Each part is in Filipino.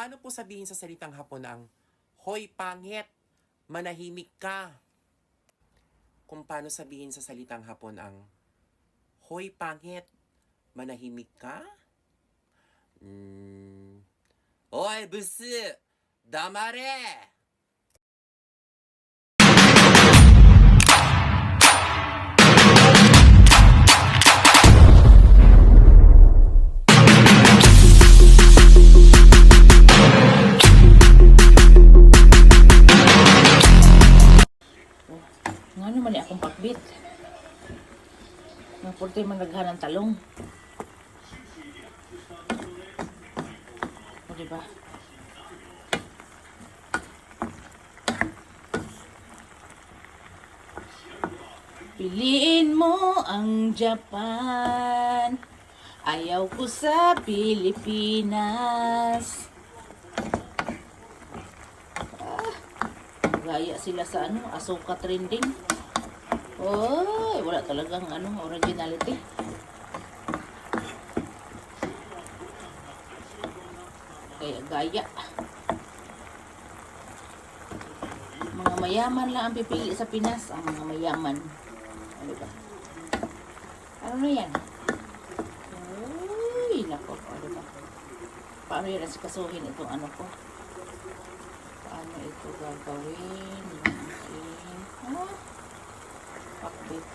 paano po sabihin sa salitang hapon ang Hoy pangit, manahimik ka? Kung paano sabihin sa salitang hapon ang Hoy pangit, manahimik ka? Hmm. Oy, busi! Damare! Napurti man naghanang talong. O diba? Piliin mo ang Japan. Ayaw ko sa Pilipinas. Gaya sila sa ano, Asuka trending. Oy, wala talagang ano, originality. Kaya gaya. Mga mayaman lang ang pipili sa Pinas, ang mga mayaman. Ano ba? Ano na yan? Uy, nako, ano ba? Paano yan asikasuhin itong ano ko? paano ito gagawin yung ah, update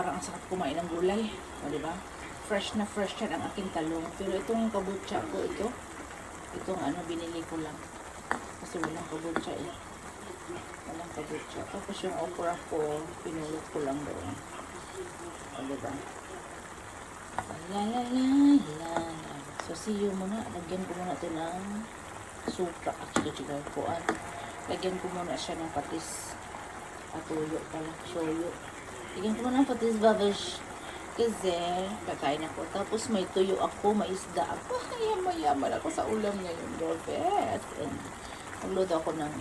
parang ang sakit kumain ng gulay o diba fresh na fresh yan ang aking talong. Pero itong kabutsa ko ito itong ano binili ko lang. Kasi walang kabutsa eh. Walang kabutsa tapos yung okra ko pinulot ko lang doon. O diba La la la la. So, siyo muna. Lagyan ko muna ito ng suka at saka saka kuan. Lagyan ko muna siya ng patis. At tuyo pala. Shoyo. Lagyan ko muna ng patis babash. Kasi, kakain ako. Tapos may tuyo ako, may isda ako. Ay, mayaman ako sa ulam ngayon. Robert. And, nagluto ako ng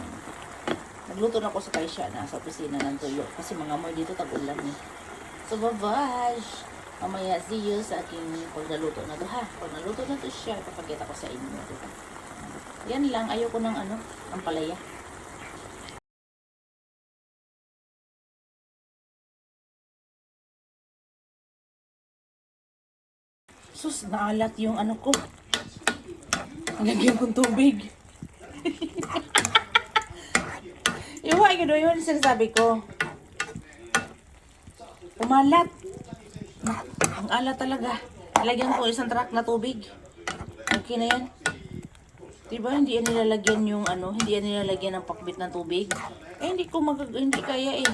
Nagluto na ako sa kaisya na sa opisina ng tuyo. Kasi mga amoy dito tag-ulam eh. So, bye-bye! Mamaya, see you sa aking pagnaluto na to ha. Pag naluto na to siya, papakita ko sa inyo. Diba? Yan lang, ayoko ng ano, ang palaya. Sus, naalat yung ano ko. Lagyan kong tubig. Iwa, yun yun, sinasabi ko. Umalat. Ang ala talaga. Lagyan ko isang truck na tubig. Okay na yan. Diba hindi yan nilalagyan yung ano, hindi yan nilalagyan ng pakbit ng tubig. Eh hindi ko mag hindi kaya eh.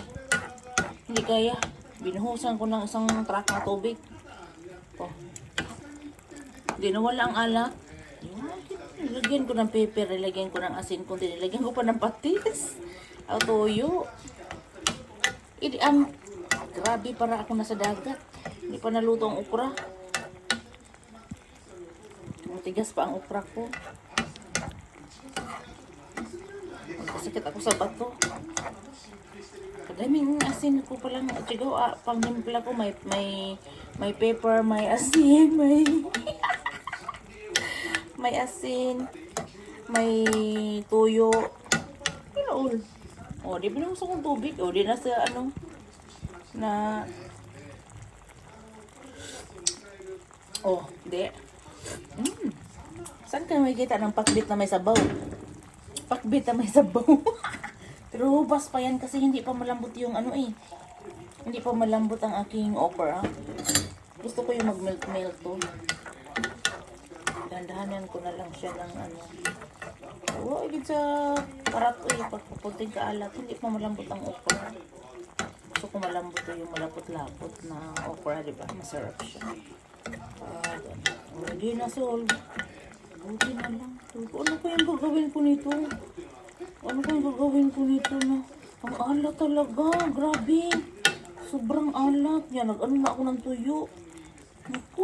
Hindi kaya. Binuhusan ko ng isang truck na tubig. Oh. Hindi na wala ang alat. Nilagyan ko ng pepper, nilagyan ko ng asin, kung nilagyan ko pa ng patis. O toyo. Idi ang grabe para ako nasa dagat. Hindi pa naluto ang okra. Matigas pa ang okra ko. Sakit ako sa bato. Kadaming asin ko palang tigaw ah, pang nimpla ko may may may pepper, may asin, may may asin, may tuyo. All? Oh, di binuhusan kong tubig. O, di na sa ano na Oh, di. Mm. Saan ka may kita ng pakbit na may sabaw? Pakbit na may sabaw. Pero hubas pa yan kasi hindi pa malambot yung ano eh. Hindi pa malambot ang aking okra. Gusto ko yung mag-melt-melt to. Dandahanan ko na lang siya ng ano. Oo, igid sa karat eh. Pagpapunting kaalat, hindi pa malambot ang okra. Gusto ko malambot to yung malapot-lapot na okra, di ba? Masarap siya. Ah, oh, hindi na solve. Buti na lang. Ano ko yung gagawin ko nito? Ano ko yung gagawin ko nito na? Ang alat talaga. Grabe. Sobrang alat. Yan, nag-ano na ako ng tuyo. Naku.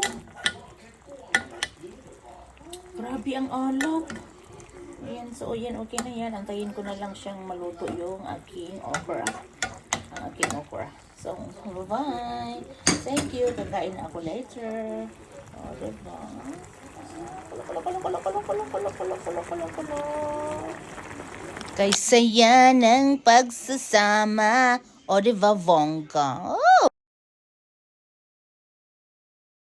Grabe ang alat. Ayan, so yan, okay na yan. Antayin ko na lang siyang maluto yung aking okra. Ang aking okra. So, bye-bye. Thank you. Kakain na ako later. O, diba? Kay saya ng pagsasama o di ba Vongka? Oh!